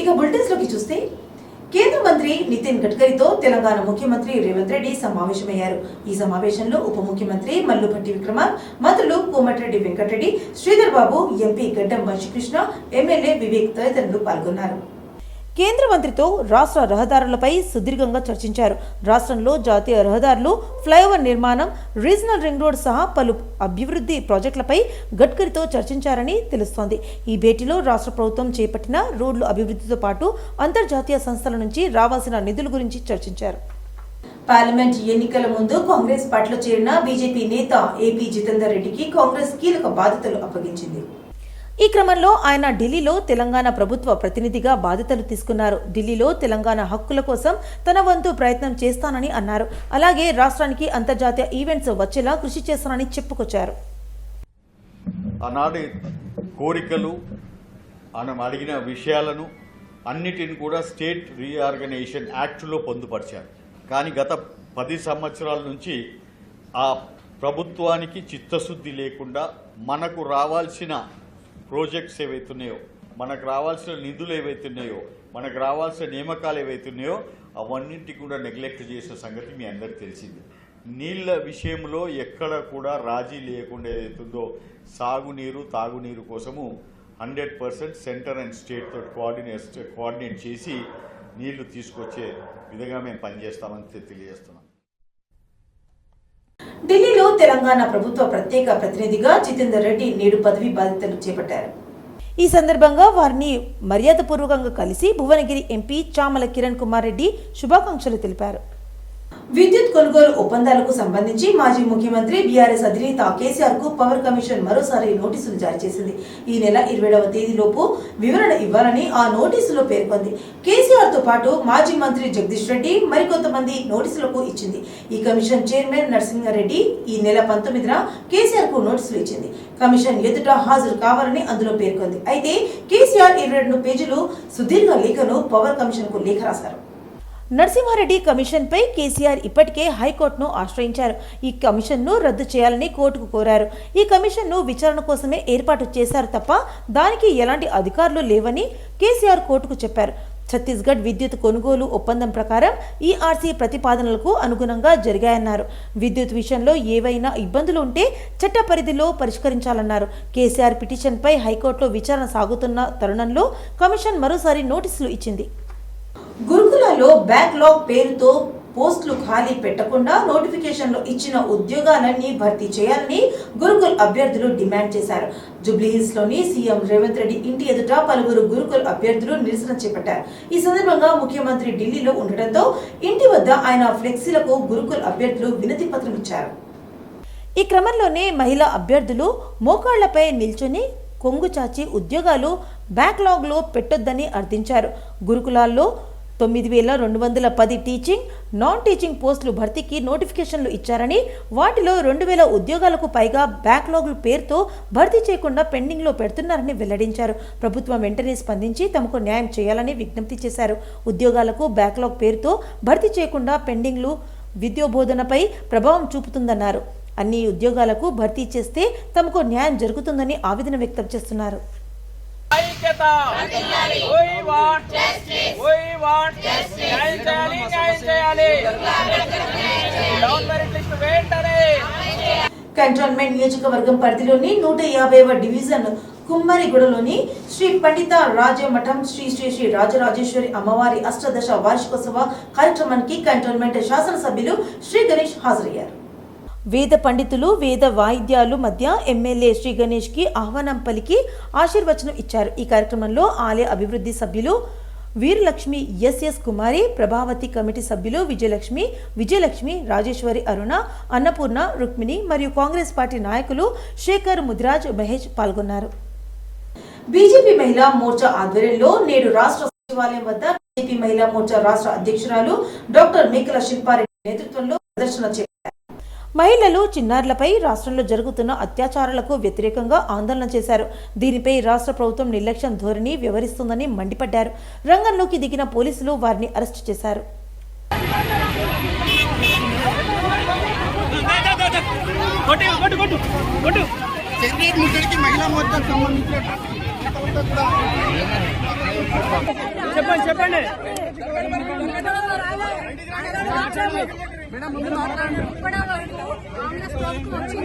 ఇక బులెటిన్స్లోకి చూస్తే కేంద్ర మంత్రి నితిన్ గడ్కరీతో తెలంగాణ ముఖ్యమంత్రి రేవంత్ రెడ్డి సమావేశమయ్యారు. ఈ సమావేశంలో ఉప ముఖ్యమంత్రి మల్లుపట్టి విక్రమ మంత్రులు కోమటిరెడ్డి వెంకటరెడ్డి శ్రీధర్ బాబు ఎంపీ గడ్డం వంశీకృష్ణ ఎమ్మెల్యే వివేక్ తదితరులు పాల్గొన్నారు. కేంద్ర మంత్రితో రాష్ట్ర రహదారులపై సుదీర్ఘంగా చర్చించారు. రాష్ట్రంలో జాతీయ రహదారులు ఫ్లైఓవర్ నిర్మాణం రీజనల్ రింగ్ రోడ్ సహా పలు అభివృద్ధి ప్రాజెక్టులపై గడ్కరీతో చర్చించారని తెలుస్తోంది. ఈ భేటీలో రాష్ట్ర ప్రభుత్వం చేపట్టిన రోడ్లు అభివృద్ధితో పాటు అంతర్జాతీయ సంస్థల నుంచి రావాల్సిన నిధుల గురించి చర్చించారు. పార్లమెంట్ ఎన్నికల ముందు కాంగ్రెస్ పార్టీలో చేరిన బీజేపీ నేత ఏపీ జితేందర్ రెడ్డికి కాంగ్రెస్ కీలక బాధ్యతలు అప్పగించింది. ఈ క్రమంలో ఆయన ఢిల్లీలో తెలంగాణ ప్రభుత్వ ప్రతినిధిగా బాధ్యతలు తీసుకున్నారు. ఢిల్లీలో తెలంగాణ హక్కుల కోసం తన వంతు ప్రయత్నం చేస్తానని అన్నారు. అలాగే రాష్ట్రానికి అంతర్జాతీయ ఈవెంట్స్ వచ్చేలా కృషి చేస్తానని చెప్పుకొచ్చారు. ఆనాటి కోరికలు మనం అడిగిన విషయాలను అన్నిటిని కూడా స్టేట్ రీఆర్గనైజేషన్ యాక్ట్లో పొందుపరిచారు. కానీ గత పది సంవత్సరాల నుంచి ఆ ప్రభుత్వానికి చిత్తశుద్ధి లేకుండా మనకు రావాల్సిన ప్రాజెక్ట్స్ ఏవైతున్నాయో మనకు రావాల్సిన నిధులు ఏవైతున్నాయో మనకు రావాల్సిన నియామకాలు ఏవైతున్నాయో అవన్నింటి కూడా నెగ్లెక్ట్ చేసిన సంగతి మీ అందరికి తెలిసింది. నీళ్ళ విషయంలో ఎక్కడ కూడా రాజీ లేకుండా ఏదైతుందో సాగునీరు తాగునీరు కోసము హండ్రెడ్ పర్సెంట్ సెంటర్ అండ్ స్టేట్తో కోఆర్డినేట్ కోఆర్డినేట్ చేసి నీళ్ళు తీసుకొచ్చే విధంగా మేము పనిచేస్తామని తెలియజేస్తున్నాం. ఢిల్లీలో తెలంగాణ ప్రభుత్వ ప్రత్యేక ప్రతినిధిగా జితేందర్ రెడ్డి నేడు పదవి బాధ్యతలు చేపట్టారు. ఈ సందర్భంగా వారిని మర్యాదపూర్వకంగా కలిసి భువనగిరి ఎంపీ చామల కిరణ్ కుమార్ రెడ్డి శుభాకాంక్షలు తెలిపారు. విద్యుత్ కొనుగోలు ఒప్పందాలకు సంబంధించి మాజీ ముఖ్యమంత్రి బీఆర్ఎస్ అధినేత కేసీఆర్కు పవర్ కమిషన్ మరోసారి నోటీసులు జారీ చేసింది. ఈ నెల ఇరవైడవ తేదీలోపు వివరణ ఇవ్వాలని ఆ నోటీసులో పేర్కొంది. కేసీఆర్తో పాటు మాజీ మంత్రి జగదీష్ రెడ్డి మరికొంతమంది నోటీసులకు ఇచ్చింది. ఈ కమిషన్ చైర్మన్ నరసింహారెడ్డి ఈ నెల పంతొమ్మిదిన కేసీఆర్కు నోటీసులు ఇచ్చింది. కమిషన్ ఎదుట హాజరు కావాలని అందులో పేర్కొంది. అయితే కేసీఆర్ ఇరవై రెండు పేజీలు సుదీర్ఘ లేఖను పవర్ కమిషన్కు లేఖ రాశారు. నరసింహారెడ్డి కమిషన్పై కేసీఆర్ ఇప్పటికే హైకోర్టును ఆశ్రయించారు. ఈ కమిషన్ను రద్దు చేయాలని కోర్టుకు కోరారు. ఈ కమిషన్ను విచారణ కోసమే ఏర్పాటు చేశారు తప్ప దానికి ఎలాంటి అధికారులు లేవని కేసీఆర్ కోర్టుకు చెప్పారు. ఛత్తీస్గఢ్ విద్యుత్ కొనుగోలు ఒప్పందం ప్రకారం ఈఆర్సీ ప్రతిపాదనలకు అనుగుణంగా జరిగాయన్నారు. విద్యుత్ విషయంలో ఏవైనా ఇబ్బందులు ఉంటే చట్ట పరిధిలో పరిష్కరించాలన్నారు. కేసీఆర్ పిటిషన్పై హైకోర్టులో విచారణ సాగుతున్న తరుణంలో కమిషన్ మరోసారి నోటీసులు ఇచ్చింది. గురుకులలో బ్యాక్లాగ్ పేరుతో పోస్టులు ఖాళీ పెట్టకుండా నోటిఫికేషన్లో ఇచ్చిన ఉద్యోగాలన్నీ భర్తీ చేయాలని గురుకుల్ అభ్యర్థులు డిమాండ్ చేశారు. జూబ్లీహిల్స్లోని సీఎం రేవంత్ రెడ్డి ఇంటి ఎదుట పలువురు గురుకుల్ అభ్యర్థులు నిరసన చేపట్టారు. ఈ సందర్భంగా ముఖ్యమంత్రి ఢిల్లీలో ఉండటంతో ఇంటి వద్ద ఆయన ఫ్లెక్సీలకు గురుకుల్ అభ్యర్థులు వినతి పత్రం ఇచ్చారు. ఈ క్రమంలోనే మహిళా అభ్యర్థులు మోకాళ్ళపై నిల్చొని కొంగు చాచి ఉద్యోగాలు బ్యాక్లాగ్లో పెట్టొద్దని అర్థించారు. గురుకులాల్లో తొమ్మిది వేల రెండు వందల పది టీచింగ్ నాన్ టీచింగ్ పోస్టులు భర్తీకి నోటిఫికేషన్లు ఇచ్చారని వాటిలో రెండు వేల ఉద్యోగాలకు పైగా బ్యాక్లాగ్ల పేరుతో భర్తీ చేయకుండా పెండింగ్లో పెడుతున్నారని వెల్లడించారు. ప్రభుత్వం వెంటనే స్పందించి తమకు న్యాయం చేయాలని విజ్ఞప్తి చేశారు. ఉద్యోగాలకు బ్యాక్లాగ్ పేరుతో భర్తీ చేయకుండా పెండింగ్లు విద్యోబోధనపై ప్రభావం చూపుతుందన్నారు. అన్ని ఉద్యోగాలకు భర్తీ చేస్తే తమకు న్యాయం జరుగుతుందని ఆవేదన వ్యక్తం చేస్తున్నారు. ఐక్యత. We want We want న్యాయం చేయాలి న్యాయం చేయాలి. డౌన్ మెరిట్ లిస్ట్ వెంటనే. కంటోన్మెంట్ నియోజకవర్గం పరిధిలోని నూట యాభైవ డివిజన్ కుమ్మరిగూడలోని శ్రీ పండిత రాజమఠం శ్రీ శ్రీ శ్రీ రాజరాజేశ్వరి అమ్మవారి అష్టదశ వార్షికోత్సవ కార్యక్రమానికి కంటోన్మెంట్ శాసనసభ్యులు శ్రీ గణేష్ హాజరయ్యారు. వేద పండితులు వేద వాయిద్యాలు మధ్య ఎమ్మెల్యే శ్రీ గణేష్కి ఆహ్వానం పలికి ఆశీర్వచనం ఇచ్చారు. ఈ కార్యక్రమంలో ఆలయ అభివృద్ధి సభ్యులు వీరలక్ష్మి ఎస్ఎస్ కుమారి ప్రభావతి కమిటీ సభ్యులు విజయలక్ష్మి విజయలక్ష్మి రాజేశ్వరి అరుణ అన్నపూర్ణ రుక్మిణి మరియు కాంగ్రెస్ పార్టీ నాయకులు శేఖర్ ముదిరాజ్ మహేష్ పాల్గొన్నారు. బీజేపీ మహిళా మోర్చా ఆధ్వర్యంలో నేడు రాష్ట్ర సచివాలయం వద్ద బీజేపీ మహిళా మోర్చా రాష్ట్ర అధ్యక్షురాలు డాక్టర్ మేకల శిల్పారెడ్డి నేతృత్వంలో ప్రదర్శన చేశారు మహిళలు చిన్నారులపై రాష్ట్రంలో జరుగుతున్న అత్యాచారాలకు వ్యతిరేకంగా ఆందోళన చేశారు. దీనిపై రాష్ట్ర ప్రభుత్వం నిర్లక్ష్యం ధోరణి వ్యవహరిస్తుందని మండిపడ్డారు. రంగంలోకి దిగిన పోలీసులు వారిని అరెస్టు చేశారు. చెప్పండి చెప్పండి. కొట్టు కొట్టు సెక్రటరీ ముట్టడికి మహిళా మోర్చా సంబంధించిన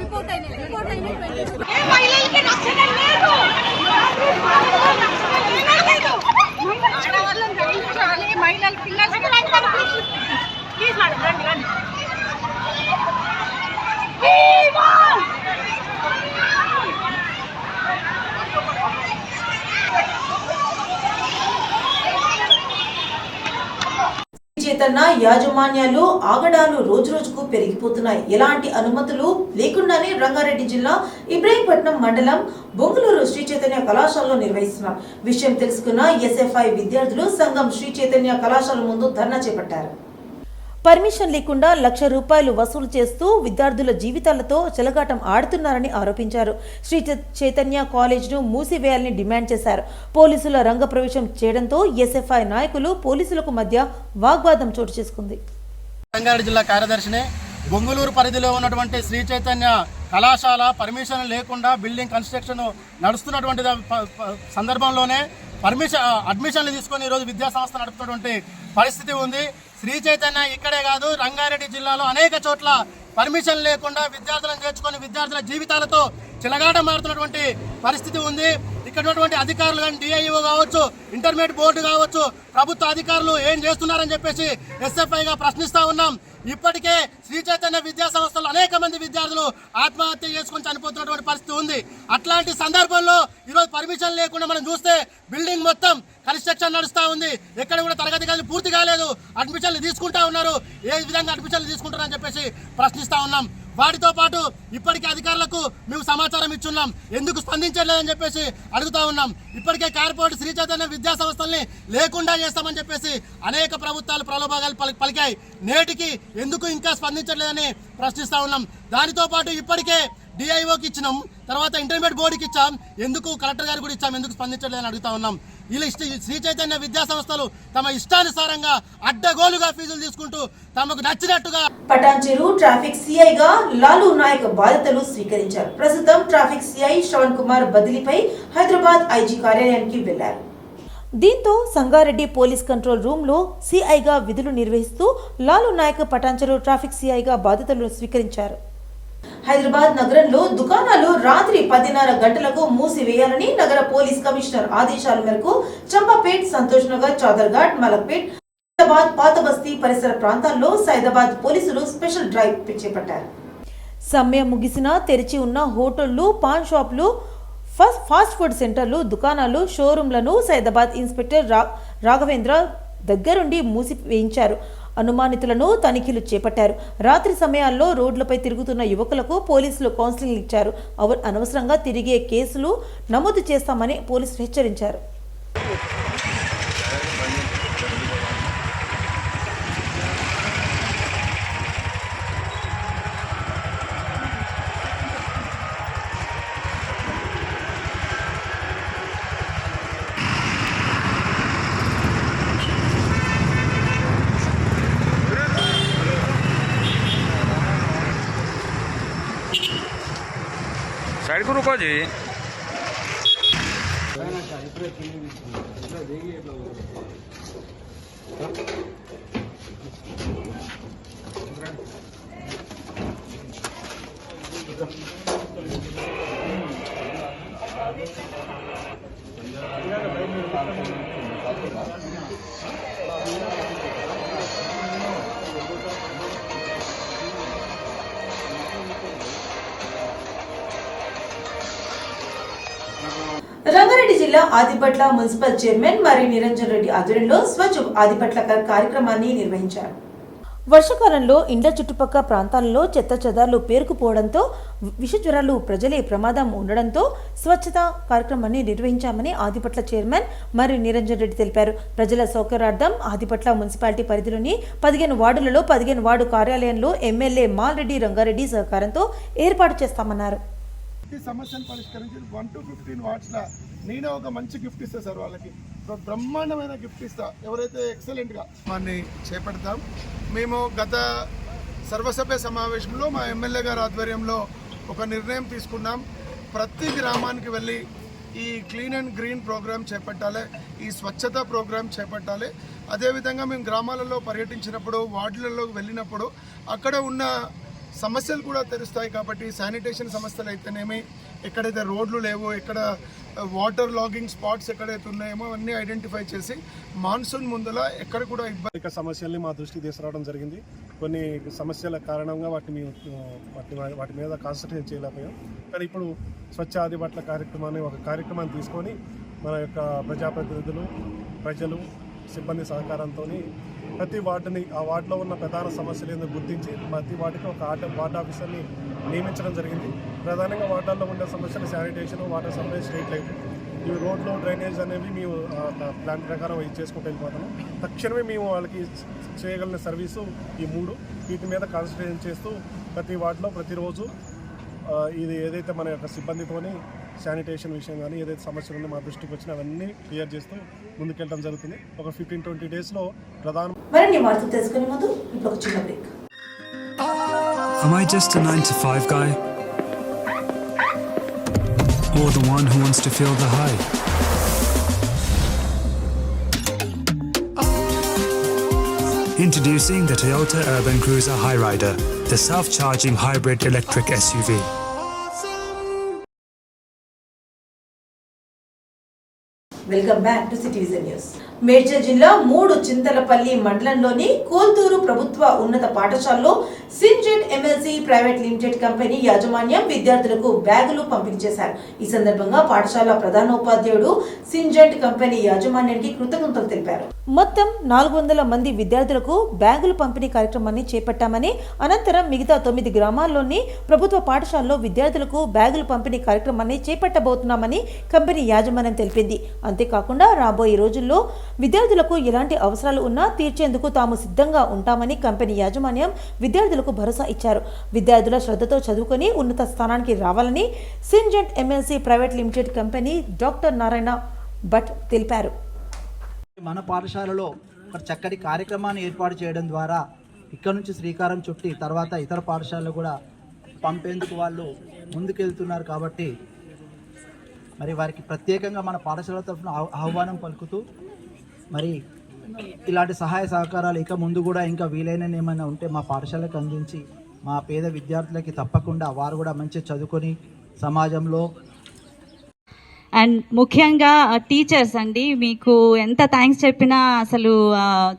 చెప్పండి చెప్పండి ఏ మహిళలకి రక్షణ లేదు ఆడవాళ్ళని రక్షించాలి మహిళల ప్లీజ్ మేడం రండి రండి చైతన్య యాజమాన్యాలు ఆగడాలు రోజు రోజుకు పెరిగిపోతున్నాయి. ఎలాంటి అనుమతులు లేకుండానే రంగారెడ్డి జిల్లా ఇబ్రాహీంపట్నం మండలం బొంగులూరు శ్రీ చైతన్య కళాశాలలో నిర్వహిస్తున్నారు. విషయం తెలుసుకున్న ఎస్ఎఫ్ఐ విద్యార్థులు సంఘం శ్రీ చైతన్య కళాశాల ముందు ధర్నా చేపట్టారు. పర్మిషన్ లేకుండా లక్ష రూపాయలు వసూలు చేస్తూ విద్యార్థుల జీవితాలతో చెలగాటం ఆడుతున్నారని ఆరోపించారు. శ్రీ చైతన్య కాలేజ్ను మూసివేయాలని డిమాండ్ చేశారు. పోలీసుల రంగ ప్రవేశం చేయడంతో ఎస్ఎఫ్ఐ నాయకులు పోలీసులకు మధ్య వాగ్వాదం చోటు చేసుకుంది. రంగారెడ్డి జిల్లా కార్యదర్శిని బొంగులూరు పరిధిలో ఉన్నటువంటి శ్రీ చైతన్య కళాశాల పర్మిషన్ లేకుండా బిల్డింగ్ కన్స్ట్రక్షన్ నడుస్తున్నటువంటి సందర్భంలోనే పర్మిషన్ అడ్మిషన్లు తీసుకొని ఈరోజు విద్యా సంస్థ నడుపుతున్నటువంటి పరిస్థితి ఉంది. శ్రీ చైతన్య ఇక్కడే కాదు రంగారెడ్డి జిల్లాలో అనేక చోట్ల పర్మిషన్ లేకుండా విద్యార్థులను చేర్చుకొని విద్యార్థుల జీవితాలతో చిలగాట మారుతున్నటువంటి పరిస్థితి ఉంది. ఇక్కడ ఉన్నటువంటి అధికారులు కానీ డిఐఓ కావచ్చు ఇంటర్మీడియట్ బోర్డు కావచ్చు ప్రభుత్వ అధికారులు ఏం చేస్తున్నారని చెప్పేసి ఎస్ఎఫ్ఐగా ప్రశ్నిస్తా ఉన్నాం. ఇప్పటికే శ్రీ చైతన్య విద్యా సంస్థలు అనేక మంది విద్యార్థులు ఆత్మహత్య చేసుకొని చనిపోతున్నటువంటి పరిస్థితి ఉంది. అట్లాంటి సందర్భంలో ఈరోజు పర్మిషన్ లేకుండా మనం చూస్తే బిల్డింగ్ మొత్తం కన్స్ట్రక్షన్ నడుస్తూ ఉంది. ఎక్కడ కూడా తరగతి గదులు పూర్తి కాలేదు. అడ్మిషన్లు తీసుకుంటా ఉన్నారు. ఏ విధంగా అడ్మిషన్లు తీసుకుంటారని చెప్పేసి ప్రశ్నిస్తూ ఉన్నాం. వాటితో పాటు ఇప్పటికే అధికారులకు మేము సమాచారం ఇచ్చున్నాం. ఎందుకు స్పందించలేదని చెప్పేసి అడుగుతా ఉన్నాం. ఇప్పటికే కార్పొరేట్ శ్రీ చైతన్య విద్యా సంస్థల్ని లేకుండా చేస్తామని చెప్పేసి అనేక ప్రభుత్వాలు ప్రలోభాలు పలి- పలికాయి. నేటికి ఎందుకు ఇంకా స్పందించట్లేదని ప్రశ్నిస్తా ఉన్నాం. దానితో పాటు ఇప్పటికే డిఐఓకి ఇచ్చినాం. తర్వాత ఇంటర్మీడియట్ బోర్డుకి ఇచ్చాం. ఎందుకు కలెక్టర్ గారికి కూడా ఇచ్చాం? ఎందుకు స్పందించలేదని అడుగుతా ఉన్నాం. వీళ్ళు ఇష్ట శ్రీ చైతన్య విద్యా సంస్థలు తమ ఇష్టానుసారంగా అడ్డగోలుగా ఫీజులు తీసుకుంటూ తమకు నచ్చినట్టుగా పటాన్చెరు ట్రాఫిక్ సిఐగా లాలు నాయక్ బాధ్యతలు స్వీకరించారు. ప్రస్తుతం ట్రాఫిక్ సిఐ శ్రవణ్ కుమార్ బదిలీపై హైదరాబాద్ ఐజీ కార్యాలయానికి వెళ్ళారు. దీంతో సంగారెడ్డి పోలీస్ కంట్రోల్ రూమ్లో సిఐగా విధులు నిర్వహిస్తూ లాలు నాయక్ పటాన్చెరు ట్రాఫిక్ సిఐగా బాధ్యతలు స్వీకరించారు. హైదరాబాద్ నగరంలో దుకాణాలు రాత్రి పదిన్నర గంటలకు మూసివేయాలని నగర పోలీస్ కమిషనర్ ఆదేశాల మేరకు చంపాపేట్ సంతోష్ నగర్ చాదర్ఘాట్ మలక్పేట్ హైదరాబాద్ పాత బస్తీ పరిసర ప్రాంతాల్లో సైదాబాద్ పోలీసులు స్పెషల్ డ్రైవ్ చేపట్టారు. సమ్మె ముగిసినా తెరిచి ఉన్న హోటళ్ళు పాన్ షాపులు ఫస్ట్ ఫాస్ట్ ఫుడ్ సెంటర్లు దుకాణాలు షోరూంలను సైదాబాద్ ఇన్స్పెక్టర్ రా రాఘవేంద్ర దగ్గరుండి మూసి వేయించారు అనుమానితులను తనిఖీలు చేపట్టారు. రాత్రి సమయాల్లో రోడ్లపై తిరుగుతున్న యువకులకు పోలీసులు కౌన్సిలింగ్ ఇచ్చారు. అనవసరంగా తిరిగే కేసులు నమోదు చేస్తామని పోలీసులు హెచ్చరించారు. साइड को रुको जी రంగారెడ్డి జిల్లా ఆదిపట్ల మున్సిపల్ చైర్మన్ మరి నిరంజన్ రెడ్డి ఆధ్వర్యంలో స్వచ్ఛ ఆదిపట్ల కార్యక్రమాన్ని నిర్వహించారు. వర్షాకాలంలో ఇండ్ల చుట్టుపక్క ప్రాంతాలలో చెత్త చెదార్లు పేరుకుపోవడంతో విష జ్వరాలు ప్రజలే ప్రమాదం ఉండడంతో స్వచ్ఛత కార్యక్రమాన్ని నిర్వహించామని ఆదిపట్ల చైర్మన్ మరి నిరంజన్ రెడ్డి తెలిపారు. ప్రజల సౌకర్యార్థం ఆదిపట్ల మున్సిపాలిటీ పరిధిలోని పదిహేను వార్డులలో పదిహేను వార్డు కార్యాలయంలో ఎమ్మెల్యే మాల్రెడ్డి రంగారెడ్డి సహకారంతో ఏర్పాటు చేస్తామన్నారు. ప్రతి సమస్యను పరిష్కరించి వన్ టు ఫిఫ్టీన్ వాట్స్లో నేనే ఒక మంచి గిఫ్ట్ ఇస్తాను సార్ వాళ్ళకి. ఒక బ్రహ్మాండమైన గిఫ్ట్ ఇస్తా. ఎవరైతే ఎక్సలెంట్గా వాడిని చేపడతాం. మేము గత సర్వసభ్య సమావేశంలో మా ఎమ్మెల్యే గారి ఆధ్వర్యంలో ఒక నిర్ణయం తీసుకున్నాం. ప్రతి గ్రామానికి వెళ్ళి ఈ క్లీన్ అండ్ గ్రీన్ ప్రోగ్రామ్ చేపట్టాలి. ఈ స్వచ్ఛత ప్రోగ్రామ్ చేపట్టాలి. అదేవిధంగా మేము గ్రామాలలో పర్యటించినప్పుడు వార్డులలో వెళ్ళినప్పుడు అక్కడ ఉన్న సమస్యలు కూడా తెరుస్తాయి కాబట్టి శానిటేషన్ సమస్యలు అయితేనేమి ఎక్కడైతే రోడ్లు లేవో ఎక్కడ వాటర్ లాగింగ్ స్పాట్స్ ఎక్కడైతే ఉన్నాయేమో అన్నీ ఐడెంటిఫై చేసి మాన్సూన్ ముందల ఎక్కడ కూడా ఇబ్బంది సమస్యల్ని మా దృష్టికి తీసుకురావడం జరిగింది. కొన్ని సమస్యల కారణంగా వాటిని వాటి వాటి మీద కాన్సన్ట్రేట్ చేయలేకపోయాం. కానీ ఇప్పుడు స్వచ్ఛ ఆదిబట్ల కార్యక్రమాన్ని ఒక కార్యక్రమాన్ని తీసుకొని మన యొక్క ప్రజాప్రతినిధులు ప్రజలు సిబ్బంది సహకారంతో ప్రతి వార్డుని ఆ వార్డులో ఉన్న ప్రధాన సమస్యలు ఏందో గుర్తించి ప్రతి వార్డుకి ఒక ఆట వార్డ్ ఆఫీసర్ని నియమించడం జరిగింది. ప్రధానంగా వార్డాల్లో ఉండే సమస్యలు sanitation water supply street light. ఈ రోడ్లు డ్రైనేజ్ అనేవి మేము ప్లాన్ ప్రకారం ఇది చేసుకుంటూ వెళ్ళిపోతాము. తక్షణమే మేము వాళ్ళకి చేయగలిగిన సర్వీసు ఈ మూడు. వీటి మీద కాన్సన్ట్రేషన్ చేస్తూ ప్రతి వార్డులో ప్రతిరోజు ఇది ఏదైతే మన యొక్క సిబ్బందితోని శానిటేషన్ విషయం కానీ ఏదైతే సమస్యలు ఉన్నాయో మా దృష్టికి వచ్చినా అవన్నీ క్లియర్ చేస్తూ ముందుకెళ్ళడం జరుగుతుంది ఒక ఫిఫ్టీన్ ట్వంటీ డేస్లో ప్రధాన మరిన్ని వార్తలు తెలుసుకునే ముందు ఇప్పుడు ఒక చిన్న break Am I just a 9 to 5 guy? Or the one who wants to feel the high? Introducing the Toyota Urban Cruiser Highrider, the self charging hybrid electric SUV. Welcome back to city news. Medchal జిల్లా మూడు చింతలపల్లి మండలంలోని కోల్తూరు ప్రభుత్వ ఉన్నత పాఠశాలలో Syngenta MLC private limited company యాజమాన్యం విద్యార్థులకు బ్యాగులు పంపిణీ చేశారు. ఈ సందర్భంగా పాఠశాల ప్రధానోపాధ్యాయుడు సింజెట్ కంపెనీ యాజమాన్యానికి కృతజ్ఞతలు తెలిపారు. మొత్తం నాలుగు వందల మంది విద్యార్థులకు బ్యాగులు పంపిణీ కార్యక్రమాన్ని చేపట్టామని అనంతరం మిగతా తొమ్మిది గ్రామాల్లోని ప్రభుత్వ పాఠశాలలో విద్యార్థులకు బ్యాగులు పంపిణీ కార్యక్రమాన్ని చేపట్టబోతున్నామని కంపెనీ యాజమాన్యం తెలిపింది. అంతేకాకుండా రాబోయే రోజుల్లో విద్యార్థులకు ఎలాంటి అవసరాలు ఉన్నా తీర్చేందుకు తాము సిద్ధంగా ఉంటామని కంపెనీ యాజమాన్యం విద్యార్థులకు భరోసా ఇచ్చారు. విద్యార్థుల శ్రద్ధతో చదువుకొని ఉన్నత స్థానానికి రావాలని Syngenta MLC private limited company doctor Narayana Bhat తెలిపారు. మన పాఠశాలలో ఒక చక్కటి కార్యక్రమాన్ని ఏర్పాటు చేయడం ద్వారా ఇక్కడ నుంచి శ్రీకారం చుట్టి తర్వాత ఇతర పాఠశాలలు కూడా పంపేందుకు వాళ్ళు ముందుకెళ్తున్నారు కాబట్టి మరి వారికి ప్రత్యేకంగా మన పాఠశాల తరఫున ఆహ్వానం పలుకుతూ మరి ఇలాంటి సహాయ సహకారాలు ఇక ముందు కూడా ఇంకా వీలైన ఏమైనా ఉంటే మా పాఠశాలకు అందించి మా పేద విద్యార్థులకి తప్పకుండా వారు కూడా మంచి చదువుకొని సమాజంలో అండ్ ముఖ్యంగా టీచర్స్ అండి మీకు ఎంత థ్యాంక్స్ చెప్పినా అసలు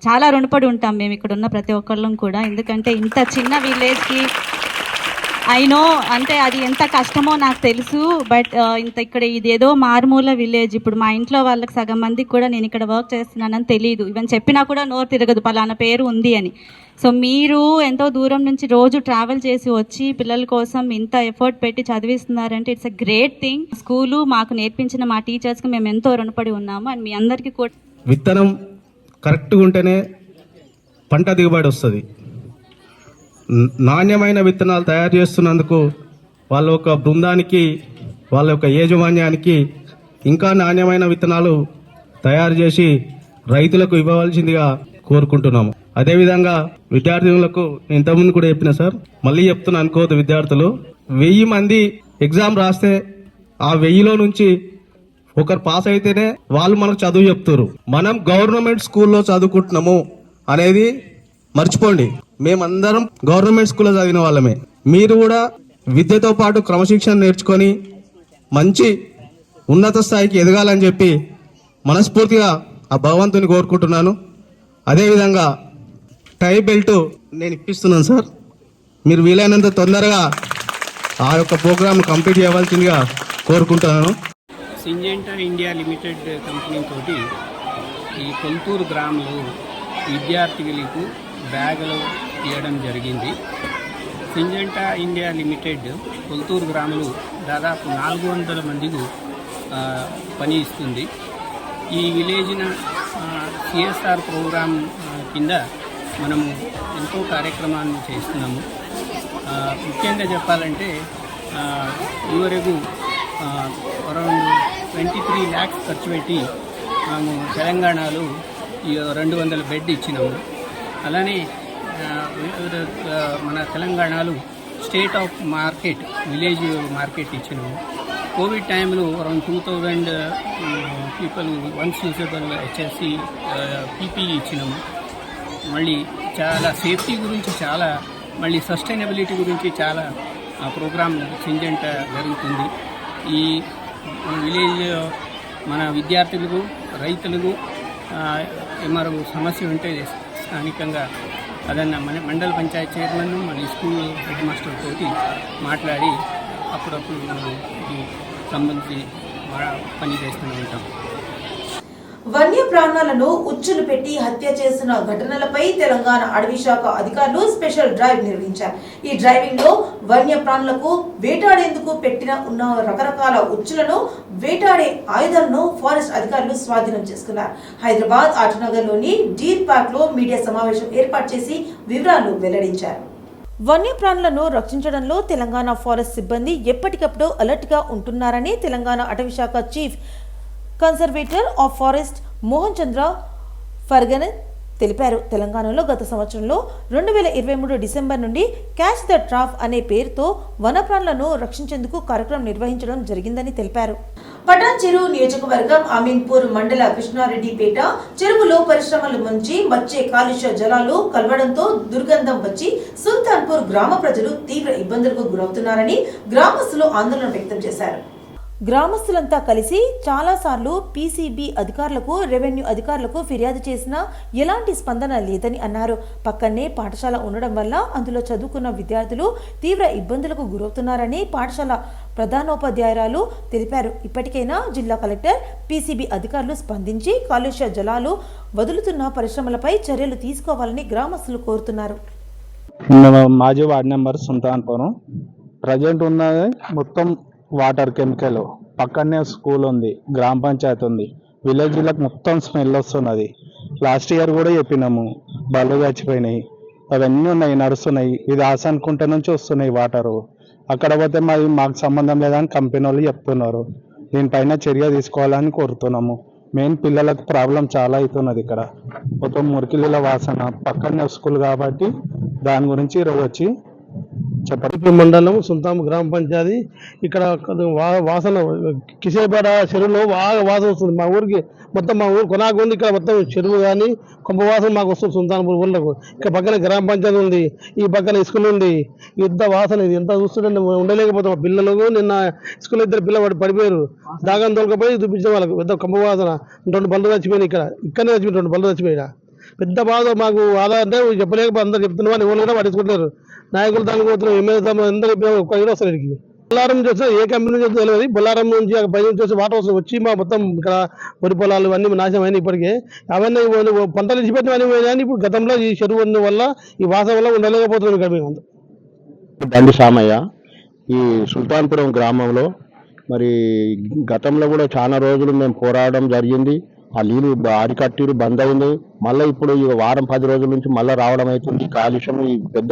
చాలా రుణపడి ఉంటాం మేము ఇక్కడ ఉన్న ప్రతి ఒక్కళ్ళం కూడా. ఎందుకంటే ఇంత చిన్న విలేజ్కి ఐ నో అంటే అది ఎంత కష్టమో నాకు తెలుసు బట్ uh, ఇంత ఇక్కడ ఇదేదో మారుమూల విలేజ్ ఇప్పుడు మా ఇంట్లో వాళ్ళకి సగం మందికి కూడా నేను ఇక్కడ వర్క్ చేస్తున్నానని తెలియదు ఈవెన్ చెప్పినా కూడా నోరు తిరగదు పలానా పేరు ఉంది అని. సో మీరు ఎంతో దూరం నుంచి రోజు ట్రావెల్ చేసి వచ్చి పిల్లల కోసం ఇంత ఎఫర్ట్ పెట్టి చదివిస్తున్నారంటే it's a great thing school మాకు నేర్పించిన మా టీచర్స్కి మేము ఎంతో రుణపడి ఉన్నాము. అండ్ మీ అందరికీ కూడా విత్తనం కరెక్ట్గా ఉంటేనే పంట దిగుబడి వస్తుంది. నాణ్యమైన విత్తనాలు తయారు చేస్తున్నందుకు వాళ్ళ యొక్క బృందానికి వాళ్ళ యొక్క యాజమాన్యానికి ఇంకా నాణ్యమైన విత్తనాలు తయారు చేసి రైతులకు ఇవ్వవలసిందిగా కోరుకుంటున్నాము. అదేవిధంగా విద్యార్థులకు ఇంతకుముందు కూడా చెప్పిన సార్ మళ్ళీ చెప్తున్నా అనుకోవద్దు విద్యార్థులు. వెయ్యి మంది ఎగ్జామ్ రాస్తే ఆ వెయ్యిలో నుంచి ఒకరు పాస్ అయితేనే వాళ్ళు మనకు చదువు చెప్తారు. మనం గవర్నమెంట్ స్కూల్లో చదువుకుంటున్నాము అనేది మర్చిపోండి. మేమందరం గవర్నమెంట్ స్కూల్లో చదివిన వాళ్ళమే. మీరు కూడా విద్యతో పాటు క్రమశిక్షణ నేర్చుకొని మంచి ఉన్నత స్థాయికి ఎదగాలని చెప్పి మనస్ఫూర్తిగా ఆ భగవంతుని కోరుకుంటున్నాను. అదేవిధంగా టై బెల్ట్ నేను ఇప్పిస్తున్నాను సార్. మీరు వీలైనంత తొందరగా ఆ యొక్క ప్రోగ్రామ్ కంప్లీట్ చేయవలసిందిగా కోరుకుంటున్నాను. సింజెంటా ఇండియా లిమిటెడ్ కంపెనీ తోటి ఈ కొంతూరు గ్రామంలో విద్యార్థినులకు బ్యాగులు ఇవ్వడం జరిగింది. సింజెంటా ఇండియా లిమిటెడ్ కొల్తూరు గ్రాములు దాదాపు నాలుగు వందల మందికి పని ఇస్తుంది. ఈ విలేజ్న సిఎస్ఆర్ ప్రోగ్రాం కింద మనము ఎంతో కార్యక్రమాన్ని చేస్తున్నాము. ముఖ్యంగా చెప్పాలంటే ఇవరకు అరౌండ్ ట్వంటీ త్రీ ల్యాక్స్ ఖర్చు పెట్టి మేము తెలంగాణలో ఈ రెండు వందల బెడ్ ఇచ్చినాము. అలానే మన తెలంగాణలో state of market village market ఇచ్చినాము కోవిడ్ టైంలో around two thousand people once usable వచ్చేసి పీపీ ఇచ్చినాము. మళ్ళీ చాలా సేఫ్టీ గురించి చాలా మళ్ళీ సస్టైనబిలిటీ గురించి చాలా ప్రోగ్రామ్ సింజెంట్ జరుగుతుంది. ఈ విలేజ్ మన విద్యార్థులకు రైతులకు ఆ, ఏమారు సమస్య ఉంటే స్థానికంగా అదన్న మన మండల పంచాయతీ చైర్మన్ మళ్ళీ స్కూల్ హెడ్ మాస్టర్ తోటి మాట్లాడి అప్పుడప్పుడు మనం సంబంధించి పని చేస్తూనే ఉంటాం. వన్య ప్రాణాలను ఉచ్చులు పెట్టి హత్య చేసిన ఘటనలపై తెలంగాణ అడవి శాఖ అధికారులు స్పెషల్ డ్రైవ్ నిర్వహించారు. ఈ డ్రైవింగ్లో వన్య ప్రాణులకు వేటాడేందుకు పెట్టిన ఉన్న రకరకాల ఉచ్చులను వేటాడే ఆయుధాలను ఫారెస్ట్ అధికారులు స్వాధీనం చేసుకున్నారు. హైదరాబాద్ ఆటనగర్లోని డీర్ పార్క్లో మీడియా సమావేశం ఏర్పాటు చేసి వివరాలు వెల్లడించారు. వన్యప్రాణులను రక్షించడంలో తెలంగాణ ఫారెస్ట్ సిబ్బంది ఎప్పటికప్పుడు అలర్ట్గా ఉంటున్నారని తెలంగాణ అటవీ శాఖ chief conservator of forest Mohan Chandra Pargain తెలిపారు. తెలంగాణలో గత సంవత్సరంలో రెండు వేల ఇరవై మూడు డిసెంబర్ నుండి క్యాచ్ ద ట్రాఫ్ అనే పేరుతో వనప్రాణులను రక్షించేందుకు కార్యక్రమం నిర్వహించడం జరిగిందని తెలిపారు. పటాన్ చెరువు నియోజకవర్గం అమీన్పూర్ మండల కృష్ణారెడ్డిపేట చెరువులో పరిశ్రమల నుంచి వచ్చే కాలుష్య జలాలు కలవడంతో దుర్గంధం వచ్చి సుల్తాన్పూర్ గ్రామ ప్రజలు తీవ్ర ఇబ్బందులకు గురవుతున్నారని గ్రామస్తులు ఆందోళన వ్యక్తం చేశారు. గ్రామస్తులంతా కలిసి చాలాసార్లు పీసీబీ అధికారులకు రెవెన్యూ అధికారులకు ఫిర్యాదు చేసినా ఎలాంటి స్పందన లేదని అన్నారు. పక్కనే పాఠశాల ఉండడం వల్ల అందులో చదువుకున్న విద్యార్థులు తీవ్ర ఇబ్బందులకు గురవుతున్నారని పాఠశాల ప్రధానోపాధ్యాయురాలు తెలిపారు. ఇప్పటికైనా జిల్లా కలెక్టర్ పీసీబీ అధికారులు స్పందించి కాలుష్య జలాలు వదులుతున్న పరిశ్రమలపై చర్యలు తీసుకోవాలని గ్రామస్తులు కోరుతున్నారు. మాజీ వార్డ్ నెంబర్ సుల్తాన్పురం ప్రజెంట్ ఉన్నది మొత్తం వాటర్ కెమికల్. పక్కనే స్కూల్ ఉంది గ్రామ పంచాయతీ ఉంది. విలేజ్లకు మొత్తం స్మెల్ వస్తున్నది. లాస్ట్ ఇయర్ కూడా చెప్పినాము బళ్ళు చచ్చిపోయినాయి. అవన్నీ ఉన్నాయి నడుస్తున్నాయి. ఇది ఆసనుకుంట నుంచి వస్తున్నాయి వాటరు. అక్కడ పోతే మరి మాకు సంబంధం లేదని కంపెనీ వాళ్ళు చెప్తున్నారు. దీనిపైన చర్య తీసుకోవాలని కోరుతున్నాము. మెయిన్ పిల్లలకు ప్రాబ్లం చాలా అవుతున్నది ఇక్కడ. మొత్తం మురికిళ్ళ వాసన పక్కనే స్కూల్ కాబట్టి దాని గురించి ఈరోజు వచ్చి చెప్పండి మండలం సుంతాం గ్రామ పంచాయతీ. ఇక్కడ వాసన కిసేపేట చెరువులో బాగా వాసన వస్తుంది. మా ఊరికి మొత్తం మా ఊరు కొనాకు ఉంది ఇక్కడ మొత్తం చెరువు కానీ కొంప వాసన మాకు వస్తుంది సుల్తాన్పూర్ ఊళ్ళకు ఇక్కడ పక్కన గ్రామ పంచాయతీ ఉంది ఈ పక్కన స్కూల్ ఉంది. ఇంత వాసన ఇది? ఎంత చూస్తుంటే ఉండలేకపోతాం పిల్లలు నిన్న స్కూల్ ఇద్దరు పిల్లలు పడిపోయారు. దాగం తొలకపోయి చూపించిన వాళ్ళకు పెద్ద కొంప వాసన. రెండు బళ్ళు చచ్చిపోయినాయి ఇక్కడ. ఇక్కడనే చచ్చిపోయి రెండు బళ్ళు చచ్చిపోయినా. పెద్ద బాధ మాకు. ఆదా అంటే చెప్పలేకపోతే అందరు చెప్తున్నా వాళ్ళు ఎవరు కూడా పట్టించుకుంటారు నాయకులు దానికి పోతున్నాం ఎమ్మెల్యే అందరూ చెప్పినా ఒక్క వస్తారు ఇక్కడికి బొల్లారం నుంచి ఏ కంపెనీ నుంచి తెలియదు. బొల్లారం నుంచి అక్కడ పై నుంచి వచ్చి వాటర్ వస్తుంది వచ్చి మా మొత్తం ఇక్కడ వరి పొలాలు అన్నీ నాశనం అయినాయి ఇప్పటికే. అవన్నీ ఓ- పంటలు ఇచ్చిపెట్టినవన్నీ పోయినాయని ఇప్పుడు గతంలో ఈ చెరువు వల్ల ఈ వాసన వల్ల ఉండలేకపోతున్నాం ఇక్కడ మేము బండి సామయ్య ఈ సుల్తాన్పురం గ్రామంలో మరి గతంలో కూడా చాలా రోజులు మేము పోరాడడం జరిగింది. ఆ నీళ్ళు అరికట్టిరు బంద్ అయింది. మళ్ళీ ఇప్పుడు ఈ వారం పది రోజుల నుంచి మళ్ళీ రావడం అవుతుంది. కాలుష్యం ఈ పెద్ద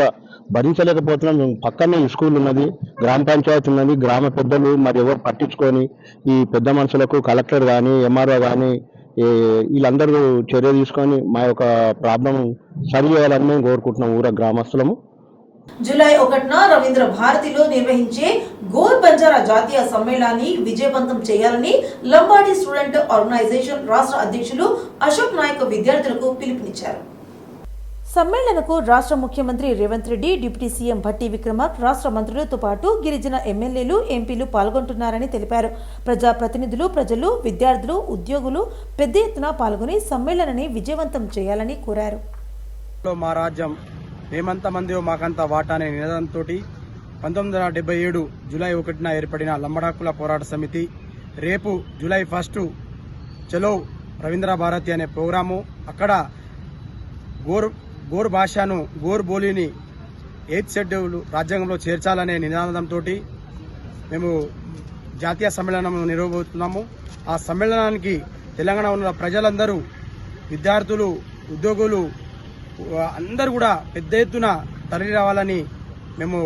భరించలేకపోతున్నాం. మేము పక్కనే ఈ స్కూల్ ఉన్నది గ్రామ పంచాయతీ ఉన్నది గ్రామ పెద్దలు మరి ఎవరు పట్టించుకొని ఈ పెద్ద మనుషులకు కలెక్టర్ కానీ ఎంఆర్ఓ కానీ వీళ్ళందరూ చర్య తీసుకొని మా యొక్క ప్రాబ్లం సరి చేయాలని మేము కోరుకుంటున్నాం ఊర గ్రామస్తులము. జూలై ఒకటిన రవీంద్ర భారతిలో నిర్వహించే గోర్ బంజారా జాతీయ సమ్మేళనాన్ని విజయవంతం చేయాలని లంబాడి స్టూడెంట్ ఆర్గనైజేషన్ రాష్ట్ర అధ్యక్షులు అశోక్ నాయక్ విద్యార్థులకు పిలుపునిచ్చారు. సమ్మేళనకు రాష్ట్ర ముఖ్యమంత్రి రేవంత్ రెడ్డి డిప్యూటీ సీఎం భట్టి విక్రమార్క్ రాష్ట్ర మంత్రులతో పాటు గిరిజన ఎమ్మెల్యేలు ఎంపీలు పాల్గొంటున్నారని తెలిపారు. ప్రజాప్రతినిధులు ప్రజలు విద్యార్థులు ఉద్యోగులు పెద్ద ఎత్తున పాల్గొని సమ్మేళనాన్ని విజయవంతం చేయాలని కోరారు. లో మా రాజ్యం మేమంత మంది మాకంత వాటా అనే నినాదంతో పంతొమ్మిది వందల డెబ్బై ఏడు జూలై ఒకటిన ఏర్పడిన లంబడాకుల పోరాట సమితి రేపు జూలై ఫస్ట్ చలో రవీంద్ర భారతి అనే ప్రోగ్రాము అక్కడ గోరు గోర్ భాషను గోర్ బోలీని ఎయిత్ షెడ్యూల్ రాజ్యాంగంలో చేర్చాలనే నినాదంతో మేము జాతీయ సమ్మేళనం నిర్వహిస్తున్నాము. ఆ సమ్మేళనానికి తెలంగాణ ఉన్న ప్రజలందరూ విద్యార్థులు ఉద్యోగులు అందరూ కూడా పెద్ద ఎత్తున తరలి రావాలని మేము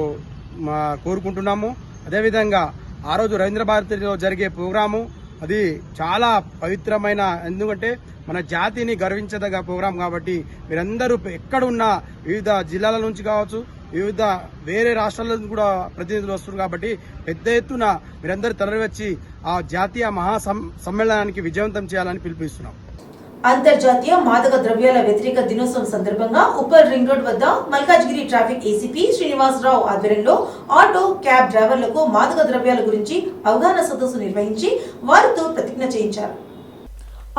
మా కోరుకుంటున్నాము. అదేవిధంగా ఆ రోజు రవీంద్ర భారతిలో జరిగే ప్రోగ్రాము అది చాలా పవిత్రమైన ఎందుకంటే మన జాతిని గర్వించదగ్గ ప్రోగ్రాం కాబట్టి మీరందరూ ఎక్కడున్నా వివిధ జిల్లాల నుంచి కావచ్చు వివిధ వేరే రాష్ట్రాల నుంచి కూడా ప్రతినిధులు వస్తున్నారు కాబట్టి పెద్ద ఎత్తున మీరందరూ తరలివచ్చి ఆ జాతీయ మహా సం- సమ్మేళనానికి విజయవంతం చేయాలని పిలుపునిస్తున్నాం. అంతర్జాతీయ మాదక ద్రవ్యాల వ్యతిరేక దినోత్సవం సందర్భంగా ఉపర్ రింగ్ రోడ్ వద్ద మల్కాజ్గిరి ట్రాఫిక్ ఏసీపీ శ్రీనివాసరావు ఆధ్వర్యంలో ఆటో క్యాబ్ డ్రైవర్లకు మాదక ద్రవ్యాల గురించి అవగాహన సదస్సు నిర్వహించి వారితో ప్రతిజ్ఞ చేయించారు.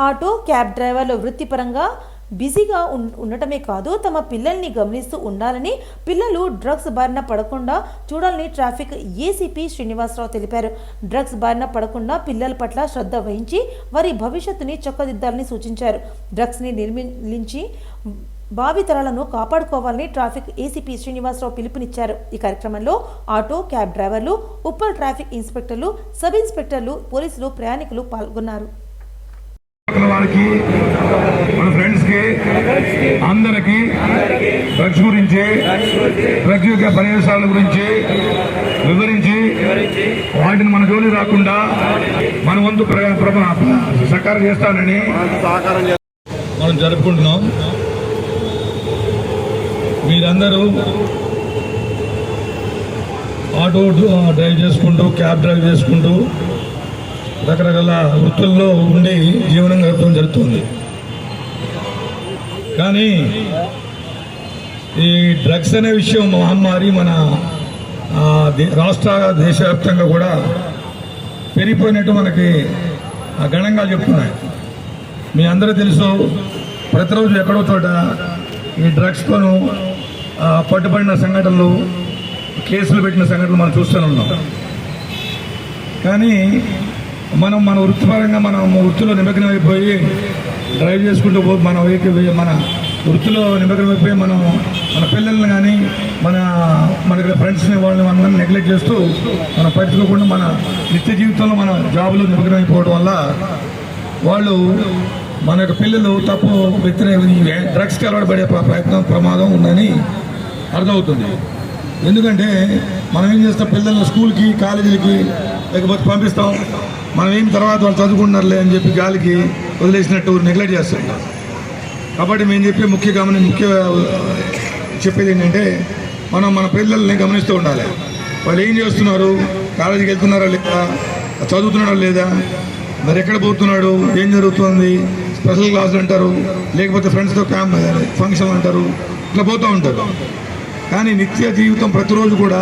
ఆటో క్యాబ్ డ్రైవర్లు వృత్తిపరంగా బిజీగా ఉన్- ఉండటమే కాదు తమ పిల్లల్ని గమనిస్తూ ఉండాలని పిల్లలు డ్రగ్స్ బారిన పడకుండా చూడాలని ట్రాఫిక్ ఏసీపీ శ్రీనివాసరావు తెలిపారు. డ్రగ్స్ బారిన పడకుండా పిల్లల పట్ల శ్రద్ధ వహించి వారి భవిష్యత్తుని చక్కదిద్దాలని సూచించారు. డ్రగ్స్ని నిర్మించి భావితరాలను కాపాడుకోవాలని ట్రాఫిక్ ఏసీపీ శ్రీనివాసరావు పిలుపునిచ్చారు. ఈ కార్యక్రమంలో ఆటో క్యాబ్ డ్రైవర్లు ఉప్పల్ ట్రాఫిక్ ఇన్స్పెక్టర్లు సబ్ ఇన్స్పెక్టర్లు పోలీసులు ప్రయాణికులు పాల్గొన్నారు. వారికి మన ఫ్రెండ్స్కి అందరికి డ్రగ్స్ గురించి డ్రగ్స్ యొక్క ప్రదేశాల గురించి వివరించి వాటిని మన జోలి రాకుండా మన వంతు సహకారం చేస్తానని మనం జరుపుకుంటున్నాం. మీరందరూ ఆటో డ్రైవ్ చేసుకుంటూ క్యాబ్ డ్రైవ్ చేసుకుంటూ రకరకాల వృత్తుల్లో ఉండి జీవనం గడపడం జరుగుతుంది. కానీ ఈ డ్రగ్స్ అనే విషయం మహమ్మారి మన దే- రాష్ట్ర దేశవ్యాప్తంగా కూడా పెరిగిపోయినట్టు మనకి గణంగా చెప్తున్నాయి. మీ అందరూ తెలుసు ప్రతిరోజు ఎక్కడో చోట ఈ డ్రగ్స్తోను పట్టుబడిన సంఘటనలు కేసులు పెట్టిన సంఘటనలు మనం చూస్తూనే ఉన్నాం. కానీ మనం మన వృత్తిపరంగా మనం వృత్తిలో నిమగ్నం అయిపోయి డ్రైవ్ చేసుకుంటూ పో మన మన వృత్తిలో నిమగ్నం అయిపోయి మనం మన పిల్లల్ని కానీ మన మన ఫ్రెండ్స్ని వాళ్ళని మనం నెగ్లెక్ట్ చేస్తూ మనం పట్టించుకోకుండా మన నిత్య జీవితంలో మన జాబులో నిమగ్నం అయిపోవడం వల్ల వాళ్ళు మన యొక్క పిల్లలు తప్పు వ్యక్తిని డ్రగ్స్కి అలవాటు పడే ప్రయత్నం ప్రమాదం ఉందని అర్థమవుతుంది. ఎందుకంటే మనం ఏం చేస్తాం? పిల్లల్ని స్కూల్కి కాలేజీలకి లేకపోతే పంపిస్తాం. మనం ఏం తర్వాత వాళ్ళు చదువుకుంటున్నారులే అని చెప్పి గాలికి వదిలేసినట్టు నెగ్లెక్ట్ చేస్తాం కాబట్టి మేము చెప్పే ముఖ్య గమని ముఖ్య చెప్పేది ఏంటంటే మనం మన పిల్లల్ని గమనిస్తూ ఉండాలి. వాళ్ళు ఏం చేస్తున్నారు? కాలేజీకి వెళ్తున్నారా లేదా? చదువుతున్నాడా లేదా? మరి ఎక్కడ పోతున్నాడు? ఏం జరుగుతుంది? స్పెషల్ క్లాసులు అంటారు లేకపోతే ఫ్రెండ్స్తో క్యాంప్ ఫంక్షన్ అంటారు ఇట్లా పోతూ ఉంటారు. కానీ నిత్య జీవితం ప్రతిరోజు కూడా